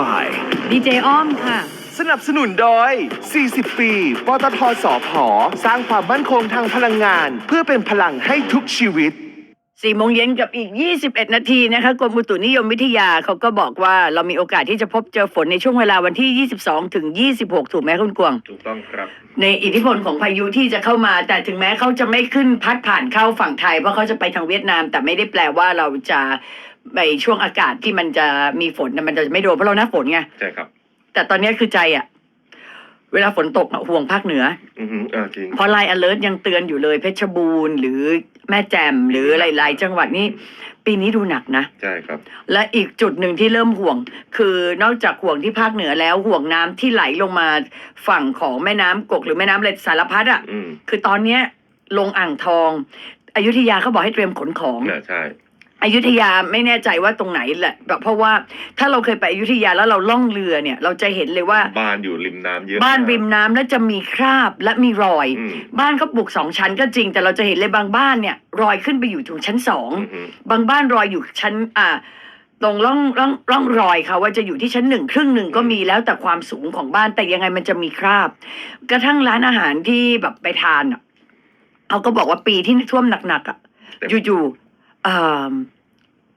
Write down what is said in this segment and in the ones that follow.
บ่าย ดีเจอ้อมค่ะ สนับสนุนโดย 40 ปี ปตทสอพอสร้างความมั่นคงทางพลังงาน เพื่อเป็นพลังให้ทุกชีวิต4โมงเย็นกับอีก 21 นาทีนะคะกรมอุตุนิยมวิทยาเขาก็บอกว่าเรามีโอกาสที่จะพบเจอฝนในช่วงเวลาวันที่ 22 ถึง 26 ถูกไหมคุณกวาง ถูกต้องครับ ในอิทธิพลของพายุที่จะเข้ามา แต่ถึงแม้เขาจะไม่ขึ้นพัดผ่านเข้าฝั่งไทย เพราะเขาจะไปทางเวียดนาม แต่ไม่ได้แปลว่าเราจะ ไปช่วงอากาศที่มันจะมีฝนน่ะมันจะไม่โดนเพราะเราหน้าฝนไงใช่ครับ แต่ตอนนี้คือใจอะเวลาฝนตกอะห่วงภาคเหนือ อือฮึอ่าจริง เพราะไลน์ alert ยังเตือนอยู่เลยเพชรบูรณ์หรือแม่แจ่มหรือหลายๆจังหวัดนี้ปีนี้ดูหนักนะ ใช่ครับ และอีกจุดหนึ่งที่เริ่มห่วง คือนอกจากห่วงที่ภาคเหนือแล้วห่วงน้ำที่ไหลลงมาฝั่งของแม่น้ำกกหรือแม่น้ำอะไรสารพัดอะ อืมคือตอนเนี้ยลงอ่างทอง อยุธยาเขาบอกให้เตรียมขนของน่ะใช่ อยุธยาไม่แน่ใจว่าตรงไหนแหละแบบเพราะว่าถ้าเราเคยไปอยุธยาแล้วเราล่องเรือเนี่ย เราจะเห็นเลยว่าบ้านอยู่ริมน้ำเยอะบ้านริมน้ำแล้วจะมีคราบและมีรอย อืมบ้านเขาปลูกสองชั้นก็จริง แต่เราจะเห็นเลยบางบ้านเนี่ย รอยขึ้นไปอยู่ถึงชั้นสองอือฮึบางบ้านรอยอยู่ชั้นอ่า ตรงร่องร่องร่องรอยเขาว่าจะอยู่ที่ชั้นหนึ่งครึ่งหนึ่งก็มีแล้วแต่ความสูงของบ้านแต่ยังไงมันจะมีคราบ กระทั่งร้านอาหารที่แบบไปทานอะเขาก็บอกว่าปีที่ท่วมหนักๆอะอยู่ๆ เอ่อ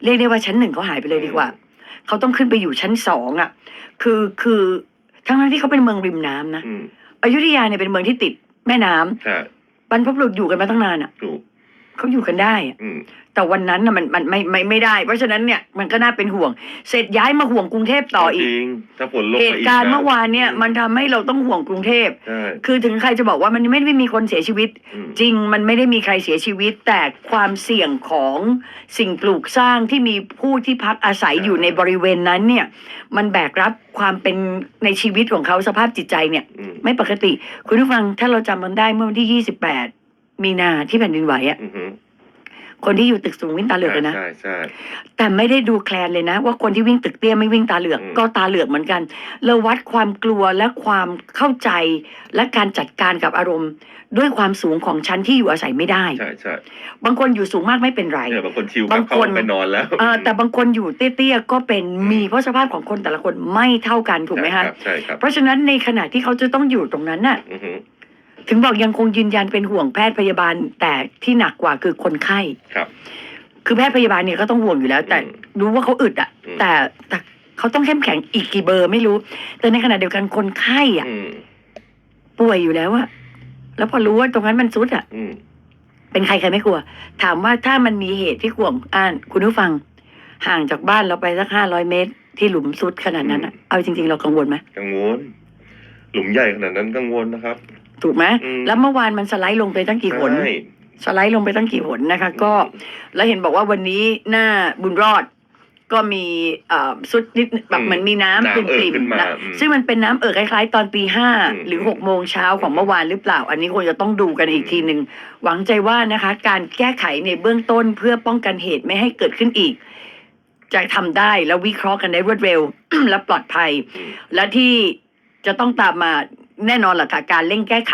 เรียกได้ว่าชั้นหนึ่งเขาหายไปเลยดีกว่า เขาต้องขึ้นไปอยู่ชั้นสองอะ คือคือทั้งนั้นที่เขาเป็นเมืองริมน้ำนะ อืมอยุธยาเนี่ยเป็นเมืองที่ติดแม่น้ำใช่บรรพบุรุษอยู่กันมาตั้งนานอะ ถูก เขาอยู่กันได้อะอืม แต่วันนั้นน่ะมันมันไม่ไม่ไม่ได้ เพราะฉะนั้นเนี่ยมันก็น่าเป็นห่วง เสร็จย้ายมาห่วงกรุงเทพต่ออีจก ริงถ้าฝนลงเหมาตุอีกการณ์ะเมื่อวานเนี่ยมันทำให้เราต้องห่วงกรุงเทพ ใช่คือถึงใครจะบอกว่ามันไม่ได้มีคนเสียชีวิต อืมจริงมันไม่ได้มีใครเสียชีวิต แต่ความเสี่ยงของสิ่งปลูกสร้างที่มีผู้ที่พักอาศัยอยู่ในบริเวณนั้นเนี่ยมันแบกรับความเป็นในชีวิตของเขาสภาพจิตใจเนี่ย อืม ไม่ปกติ คุณผู้ฟังถ้าเราจำมันได้เมื่อวันที่28 มีนาที่แผ่นดินไหวอะอือฮึคนที่อยู่ตึกสูงวิ่งตาเหลือกเลยนะ ใช่ใช่ แต่ไม่ได้ดูแคลนเลยนะ ว่าคนที่วิ่งตึกเตี้ยไม่วิ่งตาเหลือก อืม ก็ตาเหลือกเหมือนกัน เราวัดความกลัวและความเข้าใจและการจัดการกับอารมณ์ ด้วยความสูงของชั้นที่อยู่อาศัยไม่ได้ ใช่ใช่บางคนอยู่สูงมากไม่เป็นไร เนี่ยบางคนชิวบางเข้าคน ไปนอนแล้วเออแต่บางคนอยู่เตี้ยๆก็เป็นมีเพราะสภาพของคนแต่ละคนไม่เท่ากันถูกไหมคะใช่รับใช่ครับเพราะฉะนั้นในขณะที่เขาจะต้องอยู่ตรงนั้นน่ะ อือฮึ ถึงบอกยังคงยืนยันเป็นห่วงแพทย์พยาบาล แต่ที่หนักกว่าคือคนไข้ ครับ คือแพทย์พยาบาลเนี่ยก็ต้องห่วงอยู่แล้ว แต่อืมรู้ว่าเขาอึดอะอืม แต่แต่เขาต้องเข้มแข็งอีกกี่เบอร์ไม่รู้ แต่ในขณะเดียวกันคนไข้อะอืมป่วยอยู่แล้วอะแล้วพอรู้ว่าตรงนั้นมันซุดอะอืมเป็นใครใครไม่กลัว ถามว่าถ้ามันมีเหตุที่ห่วงอ่านคุณผู้ฟัง ห่างจากบ้านเราไปสักห้าร้อยเมตร ที่หลุมซุดขนาดนั้นอะเอาจริงๆเรากังวลไหมกังวล หลุมใหญ่ขนาดนั้นกังวลนะครับ ถูกไหมอืม แล้วเมื่อวานมันสไลด์ลงไปตั้งกี่หน ใช่สไลด์ลงไปตั้งกี่หนนะคะ ก็ แล้วเห็นบอกว่าวันนี้หน้าบุญรอด ก็มีเอ่อซุดนิดแบบเหมือนมีน้ำปน้ำเอ่อริ่มขึ้นๆมานะอืม ซึ่งมันเป็นน้ำเอ่อคล้ายๆ ตอนตีห้าอืมหรือหกโมงเช้าของเมื่อวานหรือเปล่า อันนี้คงจะต้องดูกันอีกทีหนึ่งหวังใจว่านะคะ การแก้ไขในเบื้องต้นเพื่อป้องกันเหตุไม่ให้เกิดขึ้นอีก จะทำได้แล้ววิเคราะห์กันได้รวดเร็ว และปลอดภัย อืม และที่จะต้องตามมา แน่นอนแหละค่ะการเร่งแก้ไข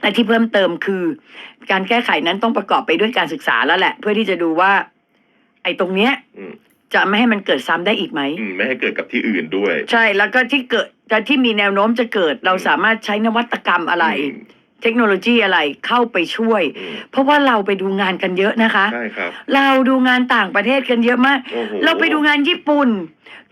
และที่เพิ่มเติมคือ การแก้ไขนั้นต้องประกอบไปด้วยการศึกษาแล้วแหละ เพื่อที่จะดูว่า ไอ้ตรงเนี้ยอืมจะไม่ให้มันเกิดซ้ำได้อีกไหม อืมไม่ให้เกิดกับที่อื่นด้วยใช่แล้วก็ที่เกิดแต่ที่มีแนวโน้มจะเกิด เราสามารถใช้นวัตกรรมอะไร อืม เทคโนโลยีอะไรเข้าไปช่วยอืมเพราะว่าเราไปดูงานกันเยอะนะคะ ใช่ครับ เราดูงานต่างประเทศกันเยอะมาก โอ้โห เราไปดูงานญี่ปุ่น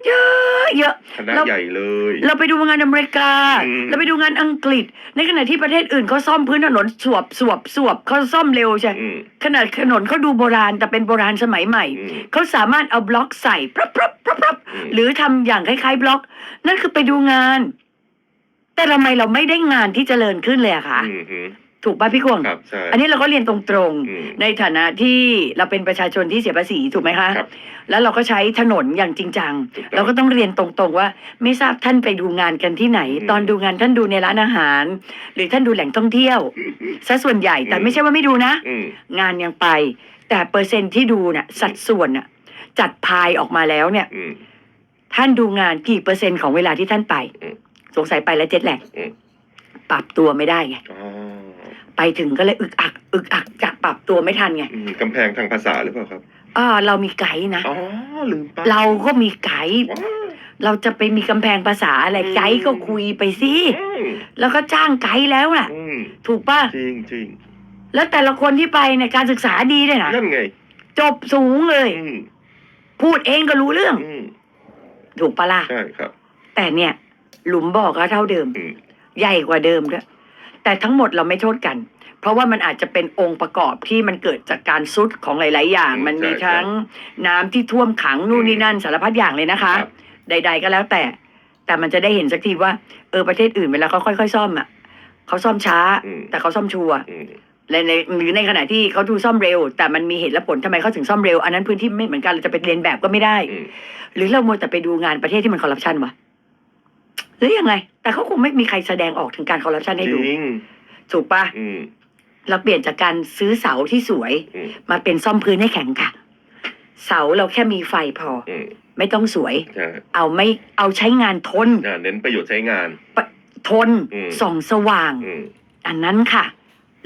เยอะเยอะ คณะเรา ใหญ่เลย เราไปดูงานอเมริกา อืม เราไปดูงานอังกฤษ ในขณะที่ประเทศอื่นเขาซ่อมพื้นถนนสวบสวบสวบเขาซ่อมเร็วใช่อืมขนาดถนนเขาดูโบราณแต่เป็นโบราณสมัยใหม่ อืม เขาสามารถเอาบล็อกใส่ปรับปรับปรับปรับอืม หรือทำอย่างคล้ายๆบล็อก นั่นคือไปดูงาน แต่ทำไมเราไม่ได้งานที่เจริญขึ้นเลยอะคะอืมฮึถูกป่ะพี่กวง ครับใช่ อันนี้เราก็เรียนตรงอืม ๆ ในฐานะที่เราเป็นประชาชนที่เสียภาษีถูกไหมคะ ครับ แล้วเราก็ใช้ถนนอย่างจริงจัง ถูกต้องเราก็ต้องเรียนตรงๆว่า ไม่ทราบท่านไปดูงานกันที่ไหน อืมตอนดูงานท่านดูในร้านอาหาร หรือท่านดูแหล่งท่องเที่ยวซะส่วนใหญ่แต่อืม ไม่ใช่ว่าไม่ดูนะ อืม งานยังไป แต่เปอร์เซ็นต์ที่ดูน่ะสัดส่วนน่ะจัดพายออกมาแล้วเนี่ย อืม ท่านดูงานกี่เปอร์เซ็นต์ของเวลาที่ท่านไป อืม สงสัยไปแล้วเจ็ดแหลกอืม ปรับตัวไม่ได้ไงอ๋อไปถึงก็เลยอึกอัก อึกอักจะปรับตัวไม่ทันไงอืมกำแพงทางภาษาหรือเปล่าครับอ่าเรามีไกด์นะอ๋อลืมไปเราก็มีไกด์ว้าวเราจะไปมีกำแพงภาษาอะไรอืมไกด์ก็คุยไปสิอืมแล้วก็จ้างไกด์แล้วน่ะ อืมถูกป่ะจริงจริงแล้วแต่ละคนที่ไปในยการศึกษาดีด้วยนะนั่นไงจบสูงเลย อืมพูดเองก็รู้เรื่อง อืมถูกปะล่ะ ใช่ครับ แต่เนี่ย หลุมบอกก็เท่าเดิม อืม ใหญ่กว่าเดิมด้วยแต่ทั้งหมดเราไม่โทษกัน เพราะว่ามันอาจจะเป็นองค์ประกอบที่มันเกิดจากการซุดของหลาย ๆ อย่าง อืมมันมีใช่ทั้งน้ำที่ท่วมขังนู่นนี่นั่นสารพัดอย่างเลยนะคะ ครับ ใด ๆ ก็แล้วแต่ แต่มันจะได้เห็นสักทีว่าเออประเทศอื่นเวลาเขาค่อย ๆ ซ่อมอะเขาซ่อมช้า อืม แต่เขาซ่อมชัวร์อืม และในหรือในขณะที่เขาดูซ่อมเร็ว แต่มันมีเหตุและผลทำไมเขาถึงซ่อมเร็วอันนั้นพื้นที่ไม่เหมือนกันเราจะไปเรียนแบบก็ไม่ได้ อืม หรือเราโมวแต่ไปดูงานประเทศที่มันคอร์รัปชันวะ หรือยังไง แต่เขาคงไม่มีใครแสดงออกถึงการคอร์รัปชันให้จดูริงถูกปะอืม เราเปลี่ยนจากการซื้อเสาที่สวย อืม มาเป็นซ่อมพื้นให้แข็งค่ะ เสาเราแค่มีไฟพอ อืมไม่ต้องสวย ใช่เอาไม่เอาใช้งานทน อ่าเน้นประโยชน์ใช้งาน ทนอืม ส่องสว่าง อืมอันนั้นค่ะ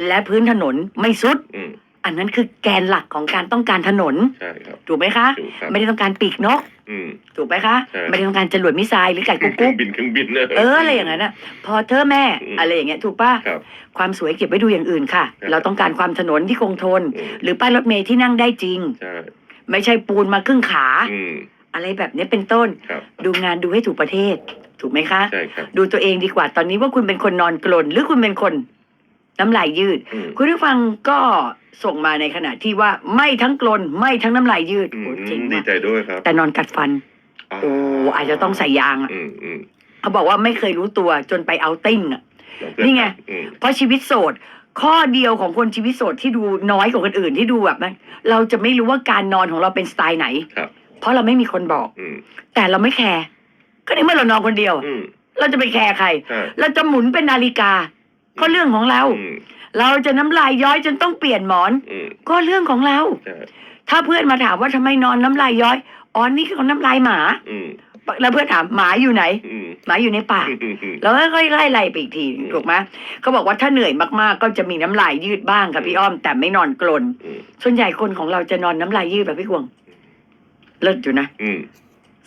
และพื้นถนนไม่สุด อืม อันนั้นคือแกนหลักของการต้องการถนน ใช่ครับ ถูกไหมคะ ถูกครับ ไม่ได้ต้องการปีกนก อืม ถูกไหมคะ ใช่ ไม่ได้ต้องการจรวดมิสไซล์หรือไก่กุ๊กเครื่กุ๊อกงบินเครื่องบินเนอะเอออะไรอย่างนั้นนะพอเธอแม่อืม อะไรอย่างเงี้ยถูกป่ะครับ ความสวยเก็บไว้ดูอย่างอื่นค่ะ ครับ เราต้องการความถนนที่คงทน อืมหรือป้ายรถเมล์ที่นั่งได้จริง ใช่ไม่ใช่ปูนมาครึ่งขา อืมอะไรแบบนี้เป็นต้น ครับ ดูงานดูให้ถูกประเทศ ถูกไหมคะ ใช่ครับ ดูตัวเองดีกว่าตอนนี้ว่าคุณเป็นคนนอนกลนหรือคุณเป็นคน น้ำลายยืด อืม คุณผู้ฟังก็ส่งมาในขณะที่ว่าไม่ทั้งกลนไม่ทั้งน้ำลายยืดอืมโอ้จริงดีมากใจด้วยครับแต่นอนกัดฟัน โอ้อาจจะต้องใส่ยางอะอืมอืมเขาบอกว่าไม่เคยรู้ตัวจนไปเอาติ้งอะแล้วเพื่อนี่ไง อืมเพราะชีวิตโสด ข้อเดียวของคนชีวิตโสดที่ดูน้อยกว่าคนอื่นที่ดูแบบนั้นเราจะไม่รู้ว่าการนอนของเราเป็นสไตล์ไหน ครับเพราะเราไม่มีคนบอก อืมแต่เราไม่แคร์ก็ในเมื่อเรานอนคนเดียว อืมเราจะไปแคร์ใคร ใช่เราจะหมุนเป็นนาฬิกา ก็เรื่องของเราอืมเราจะน้ำลายย้อยจนต้องเปลี่ยนหมอนอืมก็เรื่องของเราใช่ถ้าเพื่อนมาถามว่าทำไมนอนน้ำลายย้อยอ๋อนี่คือน้ำลายหมาอืมแล้วเพื่อนถามหมาอยู่ไหนอืมหมาอยู่ในปากอืมอืมแล้วก็ไล่ไล่ไปอีกทีอืมถูกไหมเขาบอกว่าถ้าเหนื่อยมากๆ ก็จะมีน้ำลายยืดบ้างค่ะพี่อ้อม แต่ไม่นอนกลนอืมส่วนใหญ่คนของเราจะนอนน้ำลายยืดแบบพี่กวงเลิศอยู่นะอืม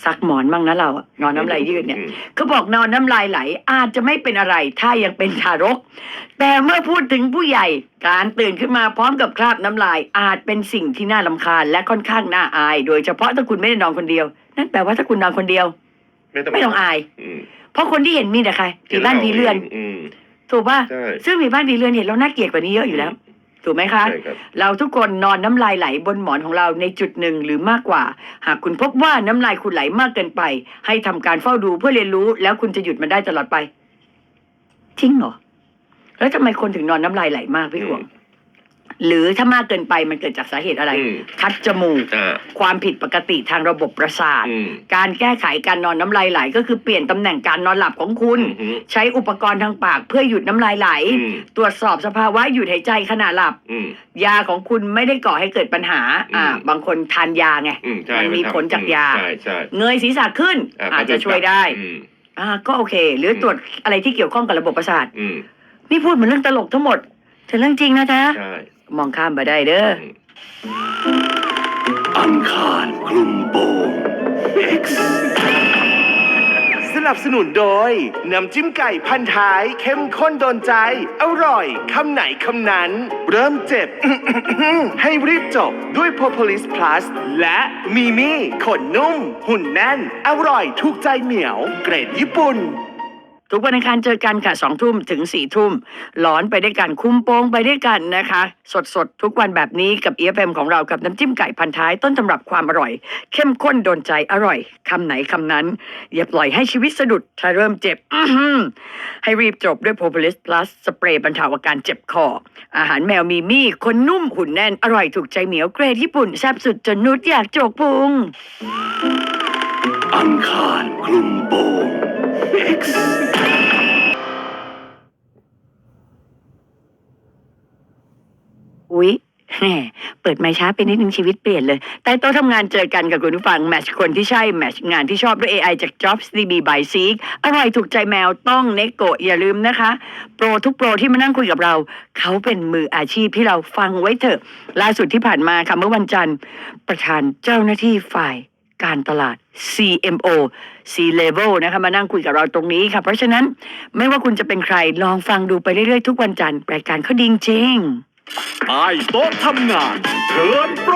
ซักหมอนบ้างนะเราอะนอนน้ำลายยืดเนี่ยอืมเขาบอกนอนน้ำลายไหล อาจจะไม่เป็นอะไร ถ้ายังเป็นทารก แต่เมื่อพูดถึงผู้ใหญ่การตื่นขึ้นมาพร้อมกับคราบน้ำลาย อาจเป็นสิ่งที่น่าลำคาญและค่อนข้างน่าอาย โดยเฉพาะถ้าคุณไม่ได้นอนคนเดียว นั่นแปลว่าถ้าคุณนอนคนเดียว ไม่ต้องไม่ต้องอายอืมเพราะคนที่เห็นมีแต่ใครผีบ้านผีเรือนอืมถูกป่ะใช่ซึ่งผีบ้านผีเรือนเห็นเราน่าเกลียดกว่านี้เยอะอยู่แล้ว ถูกไหมคะ ใช่ครับ เราทุกคนนอนน้ำลายไหลบนหมอนของเราในจุดหนึ่งหรือมากกว่า หากคุณพบว่าน้ำลายคุณไหลมากเกินไป ให้ทำการเฝ้าดูเพื่อเรียนรู้ แล้วคุณจะหยุดมันได้ตลอดไปจริงเหรอแล้วทำไมคนถึงนอนน้ำลายไหลมากพี่หวง หรือถ้ามากเกินไปมันเกิดจากสาเหตุอะไร อืม คัดจมูก อ่า ความผิดปกติทางระบบประสาท อืม การแก้ไขการนอนน้ำลายไหล ก็คือเปลี่ยนตำแหน่งการนอนหลับของคุณ อืมใช้อุปกรณ์ทางปากเพื่อหยุดน้ำลายไหล อืมตรวจสอบสภาวะหยุดหายใจขณะหลับ อืม ยาของคุณไม่ได้ก่อให้เกิดปัญหา อ่า อืม บางคนทานยาไง อืมใช่มันมีทำผลจากยา ใช่ใช่เงยศีรษะขึ้นอ่าอาจจะช่วยได้ อืม อ่า ก็โอเค หรืออม ตรวจอะไรที่เกี่ยวข้องกับระบบประสาท อืมนี่พูดเหมือนเรื่องตลกทั้งหมดแต่เรื่องจริงนะจ๊ะ ใช่ มองข้ามไปได้เด้อ อังคารคลุมโปง X สนับสนุนโดย น้ำจิ้มไก่พันท้าย เข้มข้นโดนใจ อร่อย คำไหนคำนั้น เริ่มเจ็บ ให้รีบจบด้วย Propolis Plus และมีมี่ขนนุ่ม หุ่นแน่น อร่อยถูกใจเหมียว เกรดญี่ปุ่น ทุกวันอังคารเจอกันค่ะสองทุ่มถึงสี่ทุ่มหลอนไปด้วยกันคุ้มโปงไปด้วยกันนะคะ สดสดๆทุกวันแบบนี้กับ e f m ของเรากับน้ำจิ้มไก่พันท้ายต้นตำรับความอร่อย เข้มข้นโดนใจอร่อยคำไหนคำนั้น อย่าปล่อยให้ชีวิตสะดุด ถ้าเริ่มเจ็บ ให้รีบจบด้วย Propolis Plus สเปรย์บรรเทาอาการเจ็บคอ อาหารแมวมีมี่คนนุ่มหุ่นแน่นอร่อยถูกใจเหมียวเกรดญี่ปุ่นแซ่บสุดจนนุชอยากโจกพุงอังคารคลุมโปง X อุ๊ยแหมเปิดไม้ช้าไปนิดนึงชีวิตเปลี่ยนเลย ใต้โต๊ะทำงานเจอกันกับคุณผู้ฟัง แมชคนที่ใช่ แมชงานที่ชอบด้วย AI จาก Jobs DB by Seek อร่อยถูกใจแมวต้องเนโกะอย่าลืมนะคะ โปรทุกโปรที่มานั่งคุยกับเรา เขาเป็นมืออาชีพที่เราฟังไว้เถอะ ล่าสุดที่ผ่านมาค่ะเมื่อวันจันทร์ ประธานเจ้าหน้าที่ฝ่ายการตลาด CMO C level นะคะมานั่งคุยกับเราตรงนี้ค่ะ เพราะฉะนั้นไม่ว่าคุณจะเป็นใครลองฟังดูไปเรื่อยๆทุกวันจันทร์รายการเขาดิงจริง ใต้โต๊ะทำงานเทินโปร